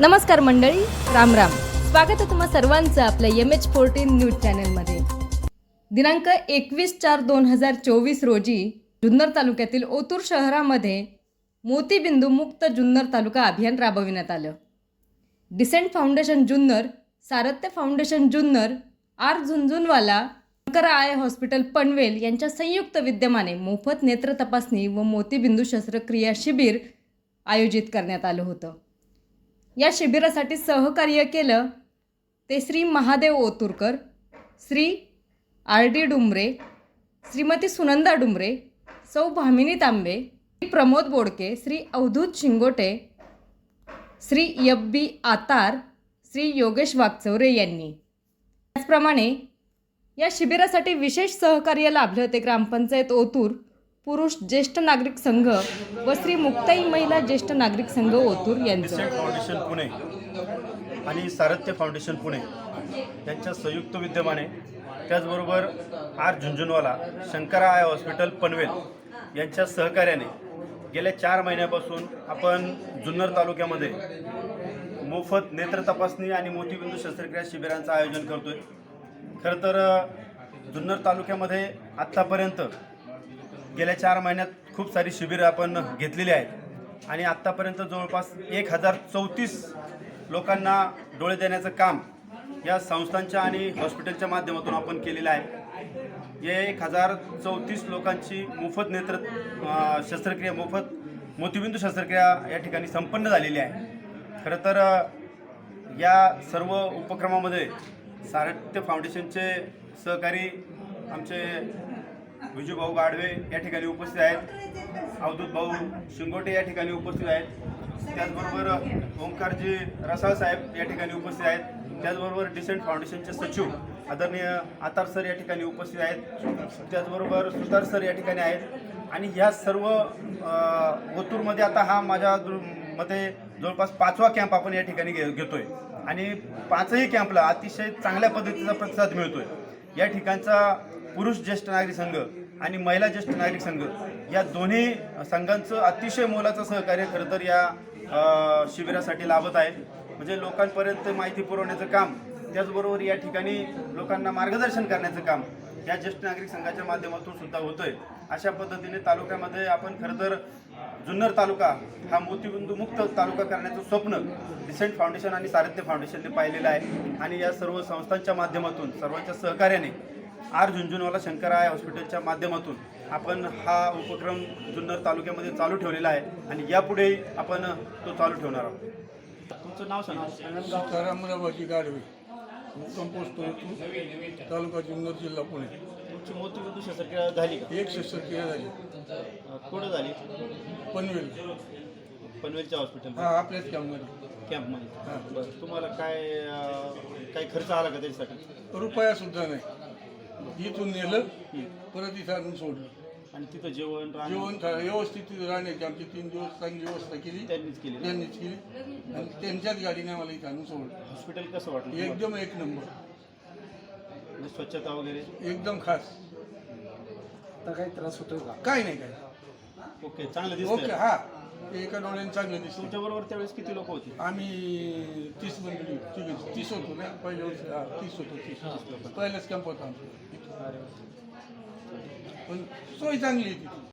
नमस्कार मंडळी राम राम. स्वागत आहे तुम्हा सर्वांचं आपल्या एम एच फोर्टीन न्यूज चॅनलमध्ये दिनांक एकवीस चार दोन हजार चोवीस रोजी जुन्नर तालुक्यातील ओतूर शहरामध्ये मोतीबिंदू मुक्त जुन्नर तालुका अभियान राबविण्यात आलं. Decent foundation Junnar Sarathya foundation Junnar R Jhunjhunwala Shankara eye hospital Panvel यांच्या संयुक्त विद्यमाने मोफत नेत्र तपासणी व मोतीबिंदू शस्त्रक्रिया शिबिर आयोजित करण्यात आलं होतं. या शिबिरासाठी सहकार्य केलं ते श्री महादेव ओतुरकर श्री आर डी डुमरे श्रीमती सुनंदा डुमरे सौ भामिनी तांबे श्री प्रमोद बोडके श्री अवधूत शिंगोटे श्री यब्बी बी आतार श्री योगेश वागचौरे यांनी. त्याचप्रमाणे या शिबिरासाठी विशेष सहकार्य लाभले होते ग्रामपंचायत ओतूर. पुरुष ज्येष्ठ नागरिक संघ व श्री मुक्ताई महिला ज्येष्ठ नागरिक संघ ओतूर यांचं. फाउंडेशन पुणे आणि सारथ्य फाउंडेशन पुणे यांच्या संयुक्त विद्यमाने त्याचबरोबर R Jhunjhunwala Shankara eye hospital Panvel यांच्या सहकार्याने गेल्या चार महिन्यापासून आपण जुन्नर तालुक्यामध्ये मोफत नेत्र तपासणी आणि मोतीबिंदू शस्त्रक्रिया शिबिरांचं आयोजन करतोय. खरं तर जुन्नर तालुक्यामध्ये आत्तापर्यंत गेल्या चार महिन्यात खूप सारी शिबिरं आपण घेतलेली आहेत. आणि आत्तापर्यंत जवळपास एक हजार चौतीस लोकांना डोळे देण्याचं काम या संस्थांच्या आणि हॉस्पिटलच्या माध्यमातून आपण केलेलं आहे. या एक हजार चौतीस लोकांची मोफत नेत्र शस्त्रक्रिया मोफत मोतीबिंदू शस्त्रक्रिया या ठिकाणी संपन्न झालेली आहे. खरं तर या सर्व उपक्रमामध्ये सारथ्य फाउंडेशनचे सहकारी आमचे विजूभाऊ गाडवे या ठिकाणी उपस्थित आहेत. अवधूत भाऊ शिंगोटे या ठिकाणी उपस्थित आहेत. त्याचबरोबर ओंकारजी रसाळ साहेब या ठिकाणी उपस्थित आहेत. त्याचबरोबर डिसेंट फाउंडेशनचे सचिव आदरणीय आतार सर या ठिकाणी उपस्थित आहेत. त्याचबरोबर सुतार सर या ठिकाणी आहेत. आणि ह्या सर्व ओतूरमध्ये आता हा माझ्या मते जवळपास पाचवा कॅम्प आपण या ठिकाणी घे घेतोय. आणि पाचही कॅम्पला अतिशय चांगल्या पद्धतीचा प्रतिसाद मिळतोय. या ठिकाणचा पुरुष ज्येष्ठ नागरिक संघ आणि महिला ज्येष्ठ नागरिक संघ या दोन्ही संघांचं अतिशय मोलाचं सहकार्य खरं तर या शिबिरासाठी लाभत आहे. म्हणजे लोकांपर्यंत माहिती पुरवण्याचं काम त्याचबरोबर या ठिकाणी लोकांना मार्गदर्शन करण्याचं काम या ज्येष्ठ नागरिक संघाच्या माध्यमातून सुद्धा होतोय. अशा पद्धतीने तालुक्यामध्ये आपण खरं तर जुन्नर तालुका हा मोतीबिंदू मुक्त तालुका करण्याचं स्वप्न रिसेंट फाउंडेशन आणि सारथ्य फाउंडेशनने पाहिलेलं आहे. आणि या सर्व संस्थांच्या माध्यमातून सर्वांच्या सहकार्याने आर झुंझुनवाला शंकराय हॉस्पिटलच्या माध्यमातून आपण हा उपक्रम जुन्नर तालुक्यामध्ये चालू ठेवलेला आहे आणि यापुढे आपण तो चालू ठेवणार आहोत. तुमचं नाव सांगा. रावाची गाडवे मुक्काम पोस्ट होतो तालुका जुन्नर जिल्हा पुणे. तुमची मोतीबिंदू शस्त्रक्रिया झाली एक शस्त्रक्रिया झाली. कुठं झाली? पनवेल. पनवेलच्या हॉस्पिटल हा आपल्याच कॅम्पमध्ये. कॅम्पमध्ये. हा. बरं तुम्हाला काय काही खर्च आला का त्याच्यासाठी? रुपया सुद्धा नाही. इथून नेलं परत इथं आणून सोडलं. आणि तिथं जेवण राहणं? जेवण खा- व्यवस्थित राहण्याची आमची तीन दिवस चांगली व्यवस्था केली. त्यांनीच केली त्यांनीच केली. आणि त्यांच्याच गाडीने आम्हाला इथं आणून सोडलं. हॉस्पिटल कसं वाटलं तुम्हाला? एकदम एक नंबर. म्हणजे स्वच्छता वगैरे? एकदम खास. आता काही त्रास होतो का? काय नाही काय ओके चांगलं ओके दिसतंय हा. एका डोळ्याने चांगलं दिसतं. तुमच्या बरोबर त्यावेळेस किती लोक होती? आम्ही तीस मंडळी तिघ तीस होतो ना? पहिल्या वर्षी हा, तीस होतो तीस पहिलाच कॅम्प होता आमचा. पण सोय चांगली आहे तिथे